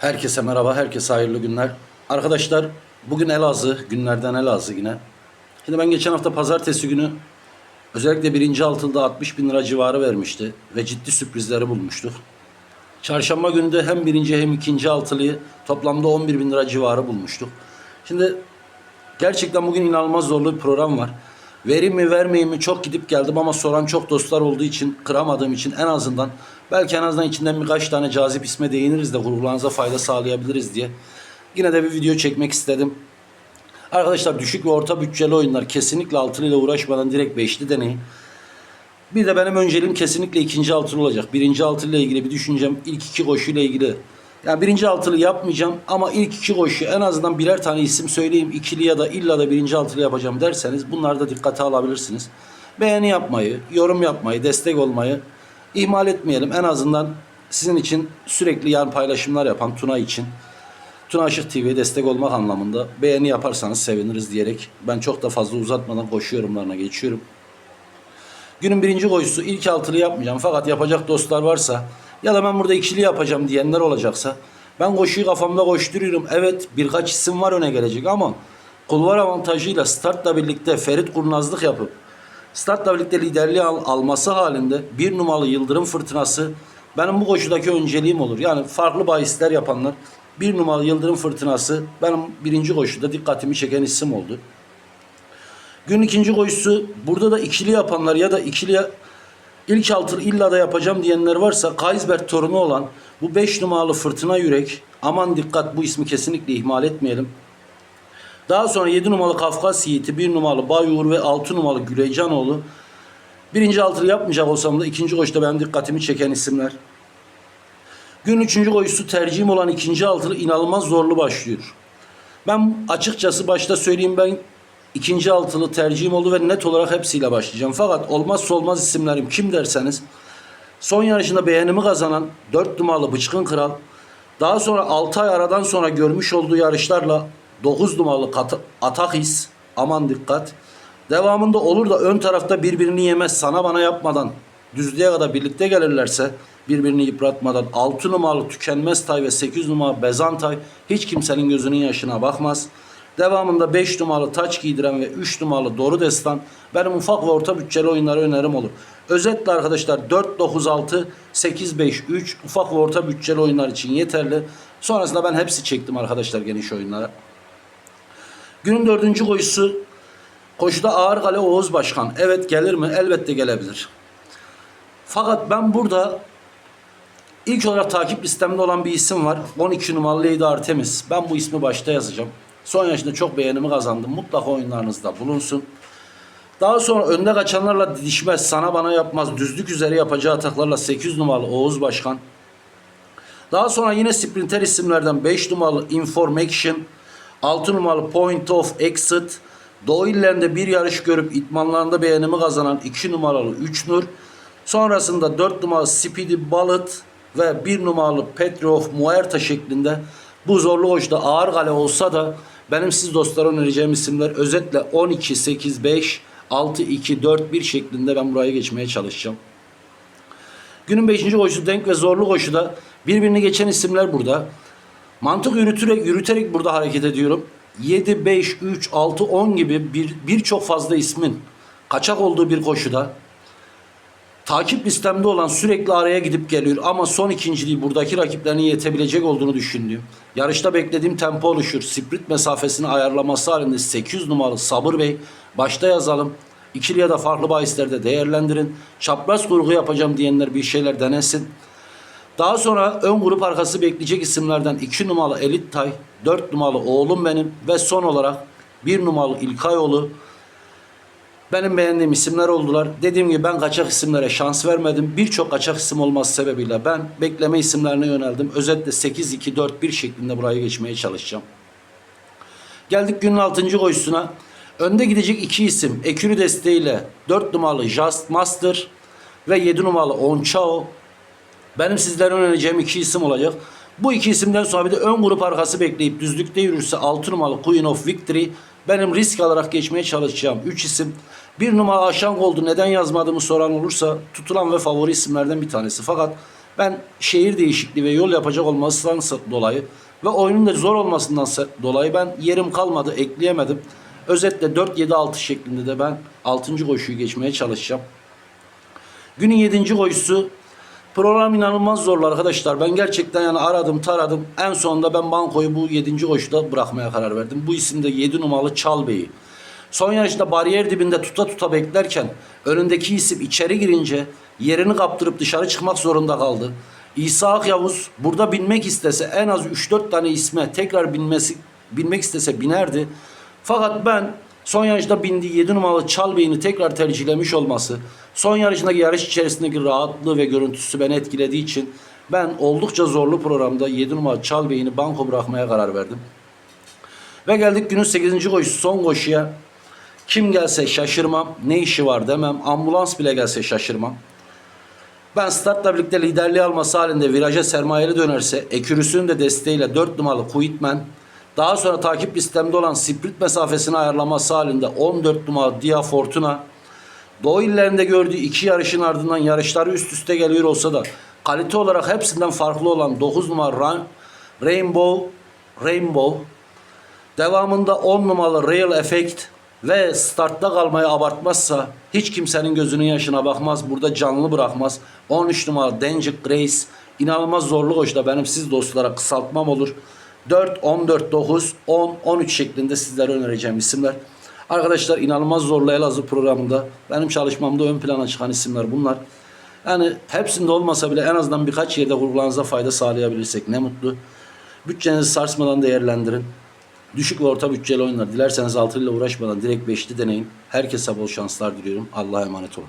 Herkese merhaba, herkese hayırlı günler. Arkadaşlar bugün Elazığ, günlerden Elazığ yine. Şimdi ben geçen hafta pazartesi günü özellikle birinci altında 60 bin lira civarı vermişti ve ciddi sürprizleri bulmuştuk. Çarşamba günü de hem birinci hem ikinci altılıyı toplamda 11 bin lira civarı bulmuştuk. Şimdi gerçekten bugün inanılmaz zorlu bir program var. Vereyim mi vermeyeyim mi çok gidip geldim ama soran çok dostlar olduğu için kıramadığım için en azından belki en azından içinden birkaç tane cazip isme değiniriz de kulağınıza fayda sağlayabiliriz diye. Yine de bir video çekmek istedim. Arkadaşlar düşük ve orta bütçeli oyunlar kesinlikle altılı ile uğraşmadan direkt beşli deneyin. Bir de benim önceliğim kesinlikle ikinci altılı olacak. Birinci altılı ile ilgili bir düşüncem ilk iki koşuyla ilgili. Yani birinci altılı yapmayacağım ama ilk iki koşu en azından birer tane isim söyleyeyim. ikili ya da illa da birinci altılı yapacağım derseniz bunları da dikkate alabilirsiniz. Beğeni yapmayı, yorum yapmayı, destek olmayı ihmal etmeyelim. En azından sizin için sürekli yan paylaşımlar yapan Tuna için. Tuna Aşık TV'ye destek olmak anlamında beğeni yaparsanız seviniriz diyerek ben çok da fazla uzatmadan koşu yorumlarına geçiyorum. Günün birinci koşusu ilk altılı yapmayacağım fakat yapacak dostlar varsa ya da ben burada ikili yapacağım diyenler olacaksa ben koşuyu kafamda koşturuyorum. Evet birkaç isim var öne gelecek ama kulvar avantajıyla startla birlikte Ferit Kurnazlık yapıp startla birlikte liderliği al- alması halinde bir numaralı Yıldırım Fırtınası benim bu koşudaki önceliğim olur. Yani farklı bahisler yapanlar bir numaralı Yıldırım Fırtınası benim birinci koşuda dikkatimi çeken isim oldu. Gün ikinci koşusu burada da ikili yapanlar ya da ikili ilk altı illa da yapacağım diyenler varsa Kaysberg torunu olan bu 5 numaralı Fırtına Yürek aman dikkat bu ismi kesinlikle ihmal etmeyelim. Daha sonra 7 numaralı Kafkas Yiğit'i, 1 numaralı Bayur ve 6 numaralı Güleycanoğlu. Birinci altılı yapmayacak olsam da ikinci koşuda benim dikkatimi çeken isimler. Gün üçüncü koşusu tercihim olan ikinci altılı inanılmaz zorlu başlıyor. Ben açıkçası başta söyleyeyim ben ikinci altılı tercihim oldu ve net olarak hepsiyle başlayacağım. Fakat olmazsa olmaz isimlerim kim derseniz son yarışında beğenimi kazanan 4 numaralı Bıçkın Kral daha sonra 6 ay aradan sonra görmüş olduğu yarışlarla 9 numaralı Atakis aman dikkat. Devamında olur da ön tarafta birbirini yemez sana bana yapmadan düzlüğe kadar birlikte gelirlerse birbirini yıpratmadan 6 numaralı Tükenmez Tay ve 8 numaralı Bezantay hiç kimsenin gözünün yaşına bakmaz. Devamında 5 numaralı Taç Giydiren ve 3 numaralı Doğru Destan benim ufak ve orta bütçeli oyunlara önerim olur. Özetle arkadaşlar 4-9-6, 8-5-3 ufak ve orta bütçeli oyunlar için yeterli. Sonrasında ben hepsi çektim arkadaşlar geniş oyunlara. Günün dördüncü koşusu koşuda Ağır Kale Oğuz Başkan. Evet gelir mi? Elbette gelebilir. Fakat ben burada ilk olarak takip listemde olan bir isim var. 12 numaralı Lady Artemis. Ben bu ismi başta yazacağım. Son yaşında çok beğenimi kazandım. Mutlaka oyunlarınızda bulunsun. Daha sonra önde kaçanlarla didişmez, sana bana yapmaz, düzlük üzeri yapacağı ataklarla 8 numaralı Oğuz Başkan. Daha sonra yine sprinter isimlerden 5 numaralı Information, 6 numaralı Point of Exit, Doğu illerinde bir yarış görüp itmanlarında beğenimi kazanan 2 numaralı 3 Nur, sonrasında 4 numaralı Speedy Bullet ve 1 numaralı Petrov Muerta şeklinde bu zorlu koşuda ağır kale olsa da benim siz dostlara önereceğim isimler özetle 12, 8, 5, 6, 2, 4, 1 şeklinde ben buraya geçmeye çalışacağım. Günün 5. koşusu denk ve zorlu koşuda birbirini geçen isimler burada. Mantık yürüterek, yürüterek burada hareket ediyorum. 7, 5, 3, 6, 10 gibi bir birçok fazla ismin kaçak olduğu bir koşuda takip listemde olan sürekli araya gidip geliyor ama son ikinciliği buradaki rakiplerine yetebilecek olduğunu düşündüğüm. Yarışta beklediğim tempo oluşur. Sprint mesafesini ayarlaması halinde 800 numaralı Sabır Bey başta yazalım. İkili ya da farklı bahislerde değerlendirin. Çapraz kurgu yapacağım diyenler bir şeyler denesin. Daha sonra ön grup arkası bekleyecek isimlerden 2 numaralı Elit Tay, 4 numaralı Oğlum Benim ve son olarak 1 numaralı İlkayoğlu benim beğendiğim isimler oldular. Dediğim gibi ben kaçak isimlere şans vermedim. Birçok kaçak isim olması sebebiyle ben bekleme isimlerine yöneldim. Özetle 8-2-4-1 şeklinde buraya geçmeye çalışacağım. Geldik günün 6. koşusuna. Önde gidecek iki isim. Ekürü desteğiyle 4 numaralı Just Master ve 7 numaralı Onchao. Benim sizlere önereceğim iki isim olacak. Bu iki isimden sonra bir de ön grup arkası bekleyip düzlükte yürürse 6 numaralı Queen of Victory benim risk alarak geçmeye çalışacağım 3 isim. Bir numara Aşan oldu neden yazmadığımı soran olursa tutulan ve favori isimlerden bir tanesi. Fakat Ben şehir değişikliği ve yol yapacak olmasından dolayı ve oyunun da zor olmasından dolayı ben yerim kalmadı, ekleyemedim. Özetle 4-7-6 şeklinde de ben 6. koşuyu geçmeye çalışacağım. Günün 7. koşusu program inanılmaz zorlu arkadaşlar. Ben gerçekten yani aradım taradım. En sonunda ben bankoyu bu 7. koşuda bırakmaya karar verdim. Bu isim de 7 numaralı Çalbey'i. Son yarışta bariyer dibinde tuta tuta beklerken önündeki isim içeri girince yerini kaptırıp dışarı çıkmak zorunda kaldı. İsa Akyavuz burada binmek istese en az 3-4 tane isme tekrar binmesi binmek istese binerdi. Fakat ben son yarışta bindiği 7 numaralı Çalbey'ini tekrar tercihlemiş olması, son yarışındaki yarış içerisindeki rahatlığı ve görüntüsü beni etkilediği için ben oldukça zorlu programda 7 numaralı Çalbey'ini banko bırakmaya karar verdim. Ve geldik günün 8. koşusu son koşuya. Kim gelse şaşırmam. Ne işi var demem. Ambulans bile gelse şaşırmam. Ben startla birlikte liderliği alması halinde viraja sermayeli dönerse Ekürüs'ün de desteğiyle 4 numaralı Kuitman daha sonra takip listemde olan sprint mesafesini ayarlaması halinde 14 numaralı Dia Fortuna Doğu illerinde gördüğü iki yarışın ardından yarışları üst üste geliyor olsa da kalite olarak hepsinden farklı olan 9 numara Ra- Rainbow Rainbow Devamında 10 numaralı Real Effect ve startta kalmayı abartmazsa hiç kimsenin gözünün yaşına bakmaz. Burada canlı bırakmaz. 13 numaralı Danger Grace inanılmaz zorlu koşuda benim siz dostlara kısaltmam olur. 4, 14, 9, 10, 13 şeklinde sizlere önereceğim isimler. Arkadaşlar inanılmaz zorlu Elazığ programında benim çalışmamda ön plana çıkan isimler bunlar. Yani hepsinde olmasa bile en azından birkaç yerde kurgularınıza fayda sağlayabilirsek ne mutlu. Bütçenizi sarsmadan değerlendirin. Düşük ve orta bütçeli oyunlar. Dilerseniz altıyla uğraşmadan direkt beşli deneyin. Herkese bol şanslar diliyorum. Allah'a emanet olun.